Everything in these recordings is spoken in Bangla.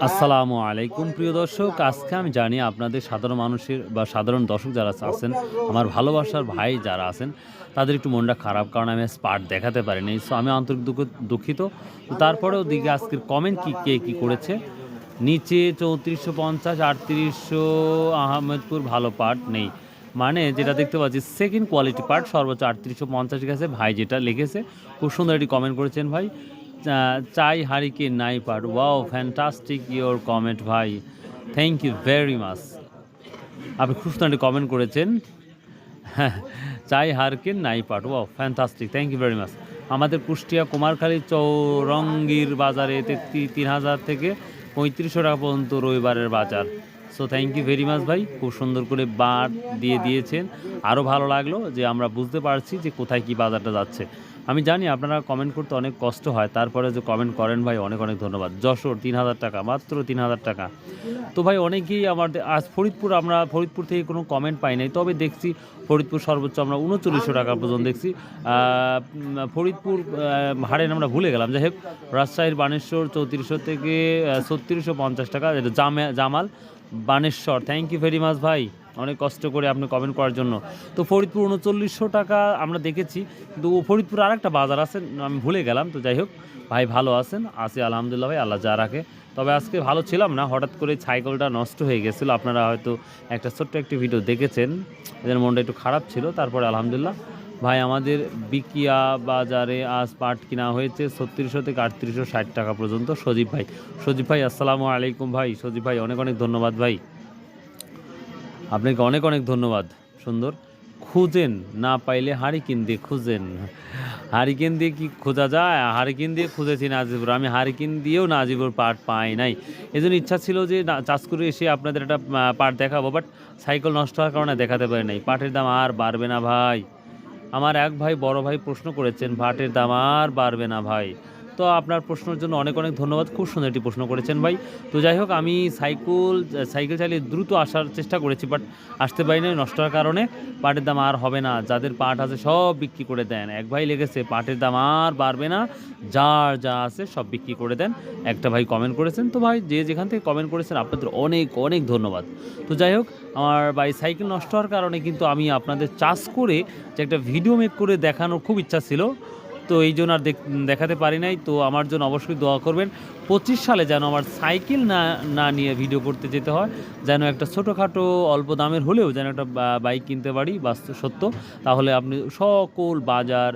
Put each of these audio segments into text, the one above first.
আসসালামু আলাইকুম, প্রিয় দর্শক। আজকে আমি জানি আপনাদের সাধারণ মানুষের বা সাধারণ দর্শক যারা আছেন, আমার ভালোবাসার ভাই যারা আছেন, তাদের একটু মনটা খারাপ কারণ আমি স্পার্ট দেখাতে পারিনি। সো আমি আন্তরিক দুঃখ, দুঃখিত। তারপরেও দিকে আজকের কমেন্ট কী, কে কী করেছে? নিচে চৌত্রিশশো পঞ্চাশ, আটত্রিশশো আহমেদপুর, ভালো পার্ট নেই। মানে যেটা দেখতে পাচ্ছি সেকেন্ড কোয়ালিটি পার্ট সর্বোচ্চ আটত্রিশশো পঞ্চাশ গেছে। ভাই যেটা লিখেছে, খুব সুন্দর একটি কমেন্ট করেছেন ভাই। চাই হারিকে নাই part wow fantastic your comment ভাই। থ্যাংক ইউ ভেরি মাচ আপনি খুব সুন্দর কমেন্ট করেছেন। চাই হারকে নাই part wow fantastic thank you very much আমাদের কুষ্টিয়া কুমারখালী চৌরঙ্গির বাজারে তিন হাজার থেকে পঁয়ত্রিশশো টাকা পর্যন্ত রবিবারের বাজার। So thank you very much ভাই। খুব সুন্দর করে বার দিয়ে দিয়েছেন। আরও ভালো লাগল যে আমরা বুঝতে পারছি যে কোথায় কি বাজারটা যাচ্ছে। আমি জানি আপনারা কমেন্ট করতে অনেক কষ্ট হয় তারপরে যে কমেন্ট করেন ভাই অনেক অনেক ধন্যবাদ। যশোর তিন হাজার টাকা মাত্র তিন হাজার টাকা। তো ভাই অনেকেই আমাদের আজ ফরিদপুর আমরা ফরিদপুর থেকে কোনো কমেন্ট পাই নাই তবে দেখছি ফরিদপুর সর্বোচ্চ আমরা উনচল্লিশশো টাকা পর্যন্ত দেখছি। ফরিদপুর হারেন আমরা ভুলে গেলাম। যাই হোক রাজশাহীর বানেশ্বর চৌত্রিশশো থেকে ছত্রিশশো পঞ্চাশ টাকা এটা জামে Jamal Baneshwar. Thank you very much ভাই। অনেক কষ্ট করে আপনি কমেন্ট করার জন্য। তো ফরিদপুর উনচল্লিশশো টাকা আমরা দেখেছি, কিন্তু ফরিদপুর আর একটা বাজার আছে, আমি ভুলে গেলাম, তো যাই হোক, ভাই ভালো আছেন, আছি আলহামদুলিল্লাহ ভাই, আল্লাহ যা রাখে। তবে আজকে ভালো ছিলাম না, হঠাৎ করে সাইকেলটা নষ্ট হয়ে গেছিল, আপনারা হয়তো একটা ছোট্ট একটি ভিডিও দেখেছেন, এদের মনটা একটু খারাপ ছিল, তারপরে আলহামদুলিল্লাহ, ভাই আমাদের বিকিয়া বাজারে আজ পাট কিনা হয়েছে ছত্রিশশো থেকে আটত্রিশশো ষাট টাকা পর্যন্ত, সজীব ভাই। সজীব ভাই, আসসালামু আলাইকুম ভাই, সজীব ভাই, অনেক অনেক ধন্যবাদ ভাই। আপনাকে অনেক অনেক ধন্যবাদ, সুন্দর। খুঁজেন, না পাইলে হারিকেন দিয়ে খুঁজেন। হারিকেন দিয়ে কি খোঁজা যায়? হারিকেন দিয়ে খুঁজেছি নাজিবুর। আমি হারিকেন দিয়েও নাজিবুর পার্ট পাই নাই। এই জন্য ইচ্ছা ছিল যে চাষ করে এসে আপনাদের একটা পার্ট দেখাবো বাট সাইকেল নষ্ট হওয়ার কারণে দেখাতে পারি নাই। পাটের দাম আর বাড়বে না ভাই। আমার এক ভাই বড় ভাই প্রশ্ন করেছেন, পাটের দাম আর বাড়বে না ভাই। তো আপনার প্রশ্নের জন্য অনেক অনেক ধন্যবাদ। খুব সুন্দর একটি প্রশ্ন করেছেন ভাই। তো যাই হোক, আমি সাইকেল সাইকেল চালিয়ে দ্রুত আসার চেষ্টা করেছি বাট আসতে পারি না নষ্ট হওয়ার কারণে। পাটের দাম আর হবে না। যাদের পাট আছে সব বিক্রি করে দেন। এক ভাই লেগেছে, পাটের দাম আর বাড়বে না। যার যা আছে সব বিক্রি করে দেন। একটা ভাই কমেন্ট করেছেন। তো ভাই, যে যেখান থেকে কমেন্ট করেছেন, আপনাদের অনেক অনেক ধন্যবাদ। তো যাই হোক, আমার ভাই সাইকেল নষ্ট হওয়ার কারণে কিন্তু আমি আপনাদের চাষ করে যে একটা ভিডিও মেক করে দেখানোর খুব ইচ্ছা ছিল। তো এই জন্য আর দেখ- দেখাতে পারি নাই। তো আমার জন্য অবশ্যই দোয়া করবেন। পঁচিশ সালে যেন আমার সাইকেল না না নিয়ে ভিডিও করতে যেতে হয়, যেন একটা ছোটোখাটো অল্প দামের হলেও যেন একটা বাইক কিনতে পারি বাস্তব সত্য তাহলে আপনি সকল বাজার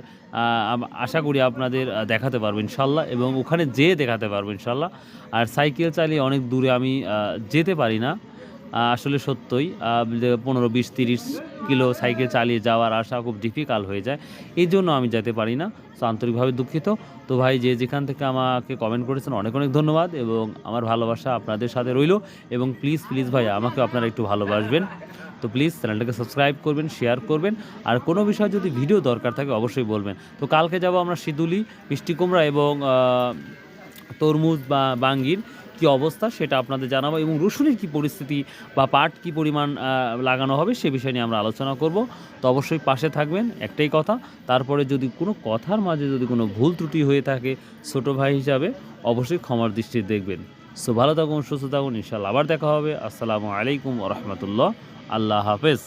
আশা করি আপনাদের দেখাতে পারব ইনশাল্লাহ এবং ওখানে যেয়ে দেখাতে পারব ইনশাল্লাহ। আর সাইকেল চালিয়ে অনেক দূরে আমি যেতে পারি না। আসলে সত্যই পনেরো বিশ তিরিশ কিলো সাইকেল চালিয়ে যাওয়ার আসা খুব ডিফিকাল্ট হয়ে যায়। এই জন্য আমি যেতে পারি না, তো আন্তরিকভাবে দুঃখিত। তো ভাই, যে যেখান থেকে আমাকে কমেন্ট করেছেন, অনেক অনেক ধন্যবাদ এবং আমার ভালোবাসা আপনাদের সাথে রইল এবং প্লিজ প্লিজ ভাই আমাকে আপনারা একটু ভালোবাসবেন। তো প্লিজ চ্যানেলটাকে সাবস্ক্রাইব করবেন শেয়ার করবেন। আর কোনো বিষয়ে যদি ভিডিও দরকার থাকে, অবশ্যই বলবেন। তো কালকে যাব আমরা সিদুলি, মিষ্টি কুমড়া এবং তরমুজ বা বাঙ্গির। কি অবস্থা সেটা আপনাদের জানাব এবং রসুনের কি পরিস্থিতি বা পাট কি পরিমাণ লাগানো হবে সে বিষয় নিয়ে আমরা আলোচনা করব। তো অবশ্যই পাশে থাকবেন, একটাই কথা। তারপরে যদি কোনো কথার মাঝে যদি কোনো ভুল ত্রুটি হয়ে থাকে ছোটো ভাই হিসাবে, অবশ্যই ক্ষমার দৃষ্টি দেখবেন। সো ভালো থাকুন, সুস্থ থাকুন ইনশাল্লাহ আবার দেখা হবে। আসসালামু আলাইকুম রহমতুল্লাহ। আল্লাহ হাফেজ।